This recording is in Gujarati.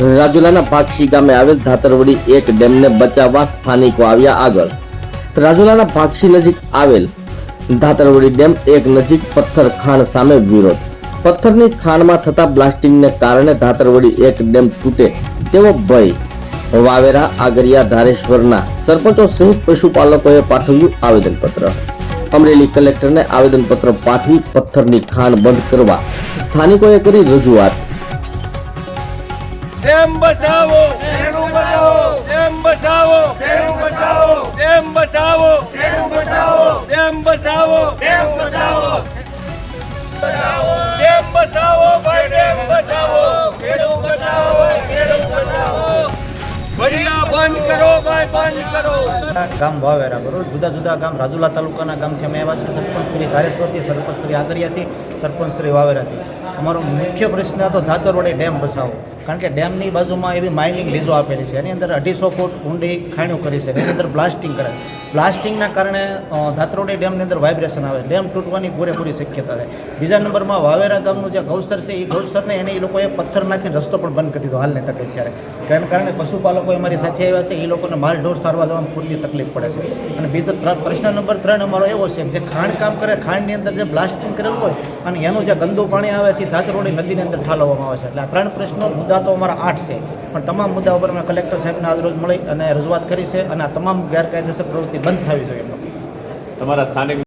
રાજુલાના ભાગશી ગામે આવેલ ધાતરવડી એક ડેમને બચાવવા સ્થાનિકો આવ્યા આગળ. રાજુલાના ભાગશી નજીક આવેલ ધાતરવડી ડેમ એક નજીક પથ્થર ખાણ સામે વિરોધ. પથ્થરની ખાણમાં થતા બ્લાસ્ટિંગને કારણે ધાતરવડી એક ડેમ તૂટે તેવો ભય. વાવેરા આગરિયા ધારેશ્વરના સરપંચો સહિત પશુપાલકોએ પાઠવ્યું આવેદનપત્ર. અમરેલી કલેક્ટરને આવેદનપત્ર પાઠવી પથ્થરની ખાણ બંધ કરવા સ્થાનિકોએ કરી રજૂઆત. એમ બચાવો. એમ બચાવો. એમ બચાવો. એમ બચાવો. એમ બચાવો. એમ બચાવો. એમ બચાવો. એમ બચાવો. એમ બચાવો ભાઈ એમ બચાવો. ખેડૂ બચાવો ભાઈ ખેડૂ બચાવો. ભરિયા બંધ કરો ભાઈ બંધ કરો. ગામ વાવેરા બરોબર. જુદા જુદા ગામ. રાજુલા તાલુકાના ગામથી અમે આવ્યા છીએ. સરપંચ શ્રી ધારેશ્વરથી સરપંચ શ્રી આગરિયાથી સરપંચ શ્રી વાવેરાથી. અમારો મુખ્ય પ્રશ્ન હતો ધાતરવડે ડેમ બસાવો. કારણ કે ડેમની બાજુમાં એવી માઇનિંગ લીઝો આપેલી છે. એની અંદર અઢીસો ફૂટ ઊંડી ખાણો કરી છે. એની અંદર બ્લાસ્ટિંગ કરે. બ્લાસ્ટિંગના કારણે ધાત્રોડી ડેમની અંદર વાઇબ્રેશન આવે. ડેમ તૂટવાની પૂરેપૂરી શક્યતા છે. બીજા નંબરમાં વાવેરા ગામનું જે ગૌસર છે, એ ગૌસરને એને એ લોકોએ પથ્થર નાખીને રસ્તો પણ બંધ કરી દીધો હાલને તકે અત્યારે. કારણ, કારણે પશુપાલકો અમારી સાથે આવ્યા છે, એ લોકોને માલ ઢોર સારવા જવામાં પૂરી તકલીફ પડે છે. અને બીજો ત્રણ, પ્રશ્ન નંબર ત્રણ અમારો એવો છે જે ખાણ કામ કરે ખાંડની અંદર જે બ્લાસ્ટિંગ કરેલું હોય અને એનું જે ગંદુ પાણી આવે છે ધાતરોડી નદીની અંદર ઠાલવવામાં આવે છે. એટલે આ ત્રણ પ્રશ્નો મુદ્દા તો અમારા આઠ છે. પણ તમામ મુદ્દા ઉપર અમે કલેક્ટર સાહેબને આજરોજ મળી અને રજૂઆત કરી છે અને આ તમામ ગેરકાયદેસર પ્રવૃત્તિ બંધ થવી જોઈએ. તમારા સ્થાનિક